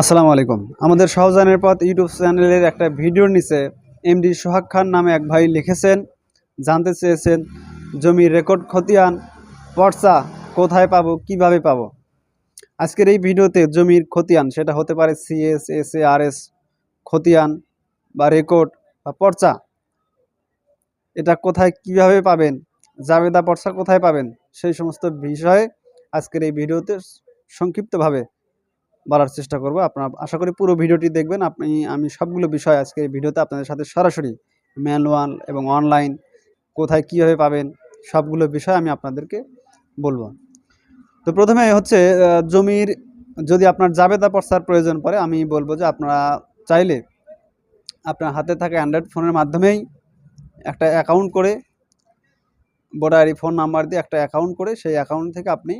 আসসালামু আলাইকুম। আমাদের সহজানের পথ ইউটিউব চ্যানেলের একটা ভিডিওর নিচে এমডি সোহাগ খান নামে এক ভাই লিখেছেন, জানতে চেয়েছেন, জমির রেকর্ড খতিয়ান, পর্চা কোথায় পাবো, কীভাবে পাবো? আজকের এই ভিডিওতে জমির খতিয়ান, সেটা হতে পারে CS S A R S খতিয়ান বা রেকর্ড বা পর্চা। এটা কোথায় কীভাবে পাবেন, জাবেদা পর্চা কোথায় পাবেন, সেই সমস্ত বিষয়ে আজকের এই ভিডিওতে সংক্ষিপ্তভাবে বলার চেষ্টা করব। আপনার, আশা করি পুরো ভিডিওটি দেখবেন। আপনি, আমি সবগুলো বিষয় আজকে ভিডিওতে আপনাদের সাথে সরাসরি ম্যানুয়াল এবং অনলাইন কোথায় কীভাবে পাবেন, সবগুলো বিষয় আমি আপনাদেরকে বলব। তো প্রথমে হচ্ছে জমির যদি আপনার জাবেদা পর্সার প্রয়োজন পড়ে, আমি বলব যে আপনারা চাইলে আপনার হাতে থাকা অ্যান্ড্রয়েড ফোনের মাধ্যমেই একটা অ্যাকাউন্ট করে বোর্ডারি ফোন নাম্বার দিয়ে একটা অ্যাকাউন্ট করে, সেই অ্যাকাউন্ট থেকে আপনি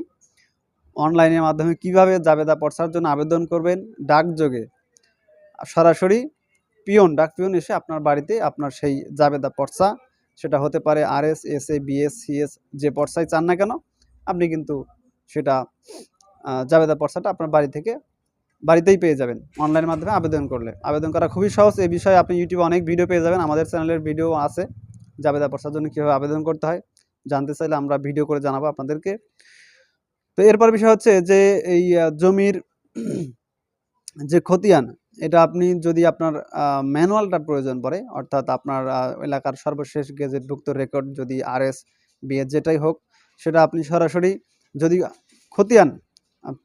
অনলাইনের মাধ্যমে কীভাবে জাবেদা পর্সার জন্য আবেদন করবেন? ডাকযোগে। সরাসরি পিয়ন ডাক পিয়ন এসে আপনার বাড়িতে আপনার সেই জাবেদা পর্সা, সেটা হতে পারে R S S A BS, CS যে পর্সায় চান না কেন, আপনি কিন্তু সেটা জাবেদা পর্সাটা আপনার বাড়ি থেকে বাড়িতেই পেয়ে যাবেন। অনলাইনের মাধ্যমে আবেদন করলে। আবেদন করা খুবই সহজ। এই বিষয়ে আপনি ইউটিউবে অনেক ভিডিও পেয়ে যাবেন। আমাদের চ্যানেলের ভিডিও আছে। জাবেদা পর্সার জন্য কীভাবে আবেদন করতে হয়, জানতে চাইলে আমরা ভিডিও করে জানাব আপনাদেরকে। তো এরপর বিষয় হচ্ছে যে এই জমির যে খতিয়ান, এটা আপনি যদি আপনার ম্যানুয়ালটার প্রয়োজন পড়ে, অর্থাৎ আপনার এলাকার সর্বশেষ গেজেটভুক্ত রেকর্ড যদি আর এস বিএস যেটাই হোক, সেটা আপনি সরাসরি যদি খতিয়ান,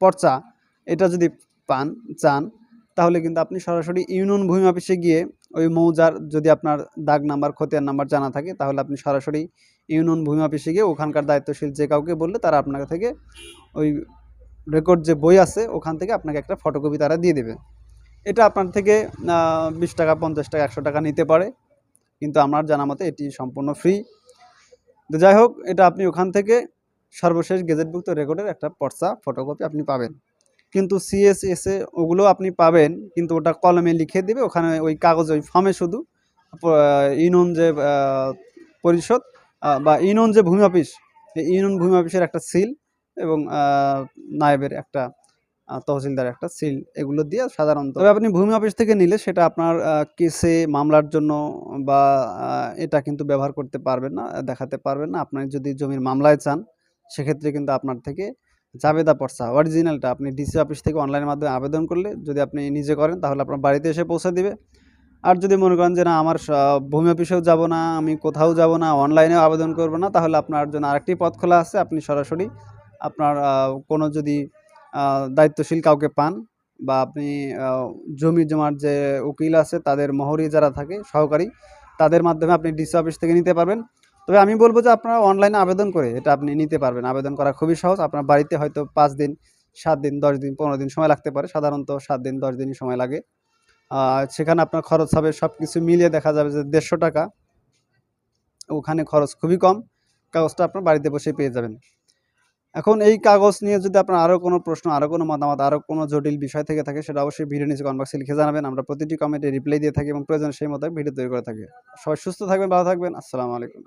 পর্চা এটা যদি পান, চান, তাহলে কিন্তু আপনি সরাসরি ইউনিয়ন ভূমি অফিসে গিয়ে ওই মৌজার যদি আপনার দাগ নাম্বার, খতিয়ান নাম্বার জানা থাকে, তাহলে আপনি সরাসরি ইউনিয়ন ভূমি অফিসে গিয়ে ওখানকার দায়িত্বশীল যে কাউকে বললে তারা আপনার থেকে ওই রেকর্ড যে বই আছে, ওখান থেকে আপনাকে একটা ফটোকপি তারা দিয়ে দেবে। এটা আপনার থেকে বিশ টাকা, পঞ্চাশ টাকা, একশো টাকা নিতে পারে। কিন্তু আমার জানা মতে এটি সম্পূর্ণ ফ্রি তো যাই হোক, এটা আপনি ওখান থেকে সর্বশেষ গেজেটভুক্ত রেকর্ডের একটা পর্চা ফটোকপি আপনি পাবেন। কিন্তু সিএসএসে ওগুলো আপনি পাবেন, কিন্তু ওটা কলমে লিখে দেবে, ওখানে ওই কাগজ, ওই ফর্মে শুধু ইউনিয়ন যে পরিষদ বা ইউনিয়ন যে ভূমি অফিস ইউনিয়ন ভূমি অফিসের একটা সিল এবং নায়েবের একটা তহসিলদার একটা সিল এগুলো দিয়ে সাধারণত। তবে আপনি ভূমি অফিস থেকে নিলে সেটা আপনার কেসে মামলার জন্য বা এটা কিন্তু ব্যবহার করতে পারবেন না, দেখাতে পারবেন না। আপনার যদি জমির মামলায় চান, সেক্ষেত্রে কিন্তু আপনার থেকে জাবেদা পর্সা অরিজিনালটা আপনি ডিসি অফিস থেকে অনলাইনের মাধ্যমে আবেদন করলে যদি আপনি নিজে করেন তাহলে আপনার বাড়িতে এসে পৌঁছে দিবে। আর যদি মনে করেন যে না, আমার ভূমি অফিসেও যাব না, আমি কোথাও যাব না অনলাইনেও আবেদন করব না, তাহলে আপনার জন্য আরেকটি পথ খোলা আছে। আপনি সরাসরি আপনার কোনো যদি দায়িত্বশীল কাউকে পান বা আপনি জমি জমার যে উকিল আছে, তাদের মহরি যারা থাকে, সহকারী, তাদের মাধ্যমে আপনি ডিসি অফিস থেকে নিতে পারবেন। তবে আমি বলব যে আপনারা অনলাইনে আবেদন করে এটা আপনি নিতে পারবেন। আবেদন করা খুবই সহজ। আপনার বাড়িতে হয়তো পাঁচ দিন, সাত দিন, দশ দিন, পনেরো দিন সময় লাগতে পারে। সাধারণত সাত দিন, দশ দিনই সময় লাগে। সেখানে আপনার খরচ হবে সব কিছু মিলিয়ে দেখা যাবে যে দেড়শো টাকা। ওখানে খরচ খুবই কম। কাগজটা আপনার বাড়িতে বসে পেয়ে যাবেন। এখন এই কাগজ নিয়ে যদি আপনার আরও কোনো প্রশ্ন, আরও কোনো মতামত, আরও কোনো জটিল বিষয় থেকে থাকে, সেটা অবশ্যই ভিডিও নিচে কমেন্ট বক্সে লিখে জানাবেন। আমরা প্রতিটি কমেন্টে রিপ্লাই দিয়ে থাকি এবং প্রয়োজন সেই মতো ভিডিও তৈরি করে থাকি। সবাই সুস্থ থাকবেন, ভালো থাকবেন। আসসালামু আলাইকুম।